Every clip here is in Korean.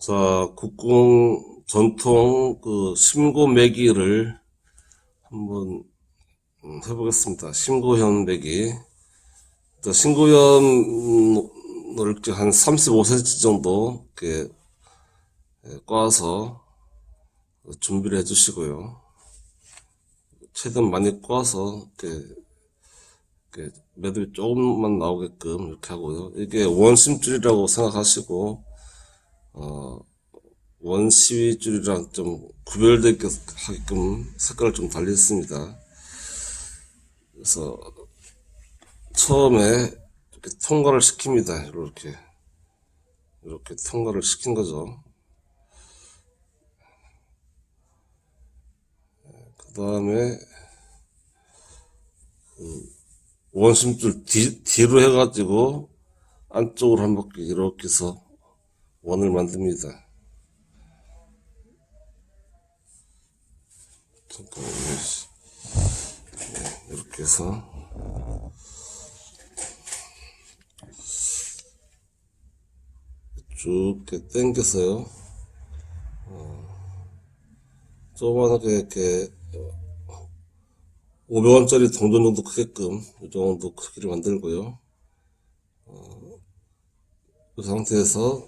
자, 국궁 전통 그 심고 매기를 한번 음, 해보겠습니다. 심고현 매기. 이렇게 한 35cm 정도 이렇게 예, 꽈서 준비를 해주시고요. 최대한 많이 꽈서 이렇게, 이렇게 매듭이 조금만 나오게끔 이렇게 하고요. 이게 원심줄이라고 생각하시고 어, 원시줄이랑 좀 구별되게 하게끔 색깔을 좀 달렸습니다. 그래서 처음에 이렇게 통과를 시킵니다. 이렇게 이렇게 통과를 시킨 거죠. 그 다음에 그 원심줄 뒤, 뒤로 해가지고 안쪽으로 한 바퀴 이렇게 해서 원을 만듭니다. 잠깐만요. 네, 이렇게 해서 쭉 이렇게 당겨서요. 어, 조그만하게 이렇게 500원짜리 동전 정도 크게끔 이 정도 크기를 만들고요. 어, 이 상태에서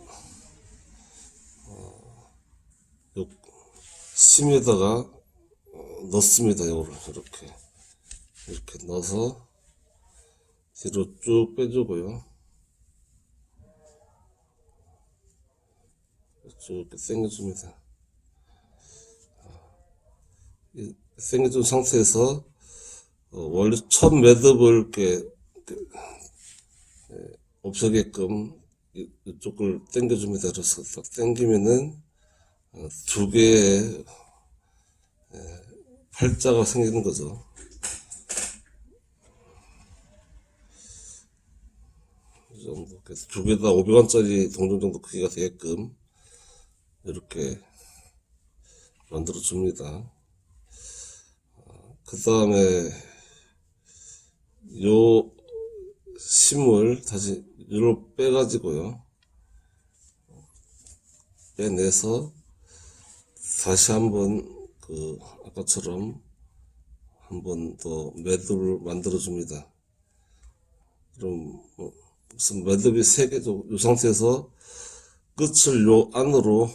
요 심에다가 어, 넣습니다. 요거를 이렇게 이렇게 넣어서 뒤로 쭉 빼주고요. 쭉 이렇게 당겨줍니다. 이 당겨준 상태에서 어, 원래 첫 매듭을 이렇게, 이렇게 예, 없애게끔 이- 이쪽을 당겨줍니다. 그래서 딱 당기면은 어, 두 개의 에, 팔자가 생기는 거죠. 이 정도. 그래서 두 개 다 500원짜리 동전 정도 크기가 되게끔 이렇게 만들어 줍니다. 그 다음에 요 심을 다시 위로 빼가지고요. 빼내서 다시 한번 그 아까처럼 한번 더 매듭을 만들어 줍니다. 그럼 뭐 무슨 매듭이 세 개죠. 이 상태에서 끝을 요 안으로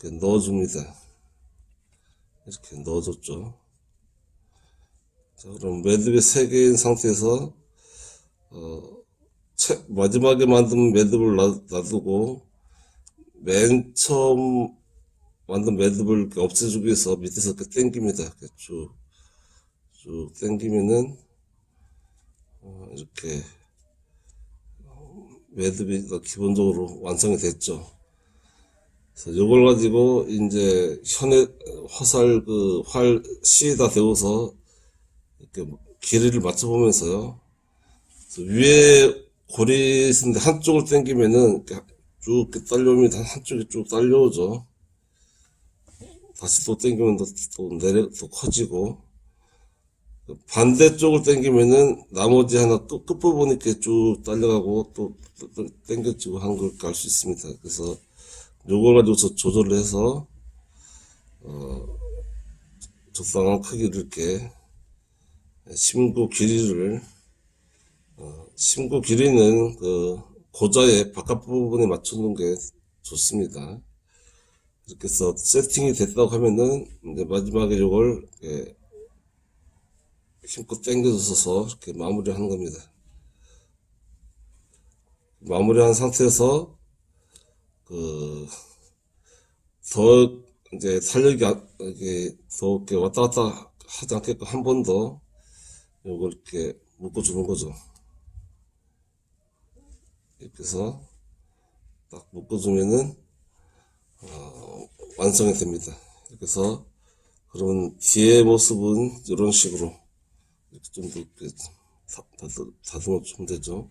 이렇게 넣어줍니다. 이렇게 넣어줬죠. 자, 그럼 매듭이 세 개인 상태에서 어, 채- 마지막에 만든 매듭을 놔- 놔두고 맨 처음 만든 매듭을 없애주기 위해서 밑에서 이렇게 당깁니다. 이렇게 쭉, 쭉 당기면은, 어, 이렇게, 어, 매듭이 다 기본적으로 완성이 됐죠. 그래서 이걸 가지고 이제 현에 화살 그 활 C에다 대고서 이렇게 길이를 맞춰보면서요. 위에 고리 있는데 한쪽을 이렇게 쭉 딸려오면 한- 한쪽이 쭉 딸려오죠. 다시 또 당기면 또, 또 내려, 또 커지고. 반대쪽을 당기면은 나머지 하나 끝, 끝부분이 이렇게 쭉 딸려가고 또, 또, 또 당겨지고 하는 걸알 수 있습니다. 그래서 요걸 가지고 조절을 해서, 어, 적당한 크기를 이렇게 심구 길이를, 어, 심구 길이는 그 고자의 바깥 부분에 맞추는 게 좋습니다. 이렇게 해서 세팅이 됐다고 하면은 이제 마지막에 요걸 이렇게 힘껏 당겨줘서 이렇게 마무리하는 겁니다. 마무리한 상태에서 그 더 이제 탄력이 안- 이게 더 이렇게 왔다 갔다 하지 않게끔 한 번더 요걸 이렇게 묶어주는 거죠. 이렇게 해서 딱 묶어주면은 완성이 됩니다. 해서 그러면 뒤의 모습은 이런 식으로 이렇게 좀더 이렇게 다- 다듬- 다듬어 주면 되죠.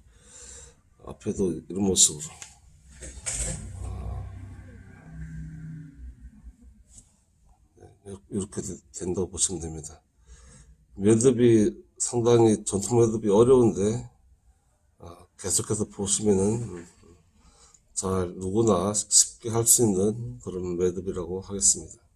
앞에도 이런 모습으로 네, 이렇게 되- 된다고 보시면 됩니다. 매듭이 상당히 전통 매듭이 어려운데 아, 계속해서 보시면은 음, 잘 누구나 쉽게 할 수 있는 그런 매듭이라고 하겠습니다.